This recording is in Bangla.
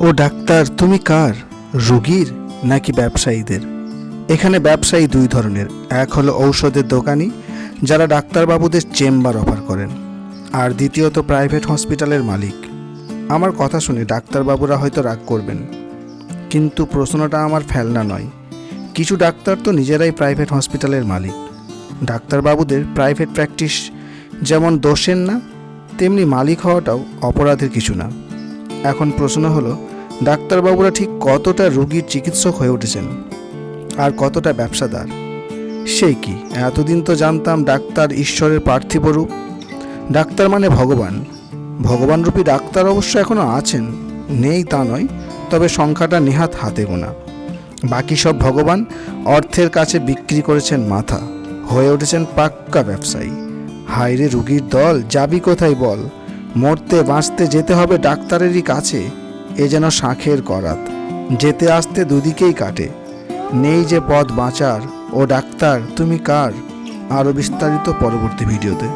ও ডাক্তার, তুমি কার? রুগীর নাকি ব্যবসায়ীদের? এখানে ব্যবসায়ী দুই ধরনের। এক হলো ঔষধের দোকানি, যারা ডাক্তারবাবুদের চেম্বার অফার করেন। আর দ্বিতীয়ত প্রাইভেট হসপিটালের মালিক। আমার কথা শুনে ডাক্তারবাবুরা হয়তো রাগ করবেন। কিন্তু প্রশ্নটা আমার ফেলনা নয়। কিছু ডাক্তার তো নিজেরাই প্রাইভেট হসপিটালের মালিক। ডাক্তারবাবুদের প্রাইভেট প্র্যাকটিস যেমন দোষের না, তেমনি মালিক হওয়াটাও অপরাধের কিছু না। এখন প্রশ্ন হলো, ডাক্তারবাবুরা ঠিক কতটা রুগীর চিকিৎসক হয়ে উঠেছেন? আর কতটা ব্যবসাদার? সেই কি? এতদিন তো জানতাম ডাক্তার ঈশ্বরের পার্থিব রূপ। ডাক্তার মানে ভগবান। ভগবান রূপী ডাক্তার অবশ্য এখনও আছেন। নেই তা নয়, তবে সংখ্যাটা নেহাত হাতে গোনা। বাকি সব ভগবান অর্থের কাছে বিক্রি করেছেন মাথা। হয়ে উঠেছেন পাক্কা ব্যবসায়ী। হাইরে রুগীর দল, যাবি কোথায় বল? মরতে বাঁচতে যেতে হবে ডাক্তারেরই কাছে, এ যেন শাঁখের করাত। যেতে আসতে দুদিকেই কাটে। নেই যে পথ বাঁচার। ও ডাক্তার, তুমি কার? আরও বিস্তারিত পরবর্তী ভিডিওতে।